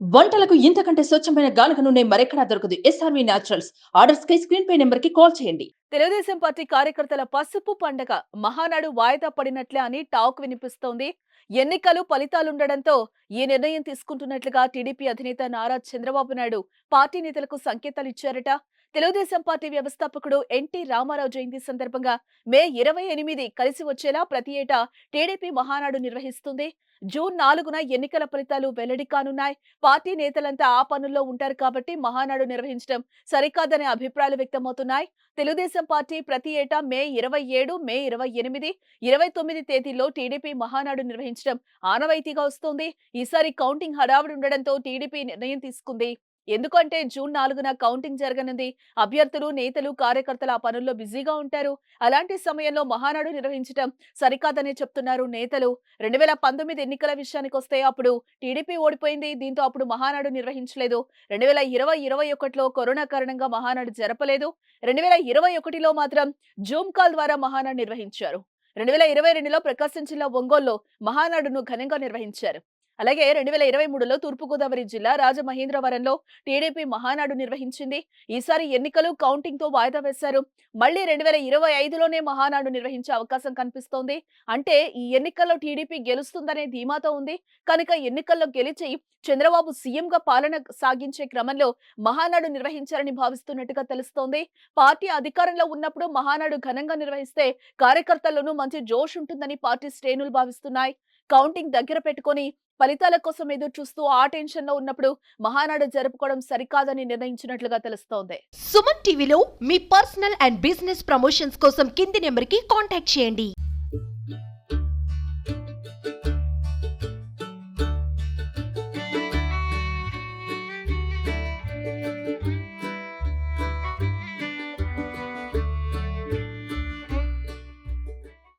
వంటలకు ఇంతకంటే స్వచ్ఛమైన గానుక నూనె మరెక్కడా దొరకదు. ఎస్ఆర్వి న్యాచురల్స్ ఆర్డర్స్ కై స్క్రీన్ పే నెంబర్కి కాల్ చేయండి. తెలుగుదేశం పార్టీ కార్యకర్తల పసుపు పండగ మహానాడు వాయిదా పడినట్లే అని టాక్ వినిపిస్తోంది. ఎన్నికలు ఫలితాలుండడంతో ఈ నిర్ణయం తీసుకుంటున్నట్లుగా టీడీపీ అధినేత నారా చంద్రబాబు నాయుడు పార్టీ నేతలకు సంకేతాలు ఇచ్చారట. తెలుగుదేశం పార్టీ వ్యవస్థాపకుడు ఎన్టీ రామారావు జయంతి సందర్భంగా మే ఇరవై ఎనిమిది కలిసి వచ్చేలా ప్రతి ఏటా టీడీపీ మహానాడు నిర్వహిస్తుంది. జూన్ నాలుగున ఎన్నికల ఫలితాలు వెల్లడి కానున్నాయి. పార్టీ నేతలంతా ఆ పనుల్లో ఉంటారు కాబట్టి మహానాడు నిర్వహించడం సరికాదనే అభిప్రాయాలు వ్యక్తమవుతున్నాయి. తెలుగుదేశం పార్టీ ప్రతి ఏటా మే ఇరవై ఏడు మే ఇరవై ఎనిమిది ఇరవై తొమ్మిది తేదీల్లో టీడీపీ మహానాడు నిర్వహించడం ఆనవాయితీగా వస్తోంది. ఈసారి కౌంటింగ్ హడావుడి ఉండడంతో టీడీపీ నిర్ణయం తీసుకుంది. ఎందుకంటే జూన్ నాలుగున కౌంటింగ్ జరగనుంది. అభ్యర్థులు నేతలు కార్యకర్తలు ఆ పనుల్లో బిజీగా ఉంటారు. అలాంటి సమయంలో మహానాడు నిర్వహించడం సరికాదని చెప్తున్నారు నేతలు. రెండు వేల పంతొమ్మిది ఎన్నికల విషయానికి వస్తే అప్పుడు టీడీపీ ఓడిపోయింది. దీంతో అప్పుడు మహానాడు నిర్వహించలేదు. రెండు వేల ఇరవై ఇరవై ఒకటిలో కరోనా కారణంగా మహానాడు జరపలేదు. రెండు వేల ఇరవై ఒకటిలో మాత్రం జూమ్ కాల్ ద్వారా మహానాడు నిర్వహించారు. రెండు వేల ఇరవై రెండులో ప్రకాశం జిల్లా ఒంగోలులో మహానాడును ఘనంగా నిర్వహించారు. అలాగే రెండు వేల ఇరవై మూడులో తూర్పుగోదావరి జిల్లా రాజమహేంద్రవరంలో టీడీపీ మహానాడు నిర్వహించింది. ఈసారి ఎన్నికలు కౌంటింగ్తో వాయిదా వేశారు. మళ్ళీ రెండు వేల ఇరవై ఐదులోనే మహానాడు నిర్వహించే అవకాశం కనిపిస్తోంది. అంటే ఈ ఎన్నికల్లో టీడీపీ గెలుస్తుందనే ధీమాతో ఉంది. కనుక ఎన్నికల్లో గెలిచి చంద్రబాబు సీఎంగా పాలన సాగించే క్రమంలో మహానాడు నిర్వహించారని భావిస్తున్నట్టుగా తెలుస్తోంది. పార్టీ అధికారంలో ఉన్నప్పుడు మహానాడు ఘనంగా నిర్వహిస్తే కార్యకర్తల్లోనూ మంచి జోష్ ఉంటుందని పార్టీ శ్రేణులు భావిస్తున్నాయి. కౌంటింగ్ దగ్గర పెట్టుకొని ఫలితాల కోసం ఎదురు చూస్తూ ఆ టెన్షన్లో ఉన్నప్పుడు మహానాడు జరుపుకోవడం సరికాదని నిర్ణయించినట్లుగా తెలుస్తోంది. సుమన్ టీవీలో మీ పర్సనల్ అండ్ బిజినెస్ ప్రమోషన్స్ కోసం కింది నెంబర్కి కాంటాక్ట్ చేయండి.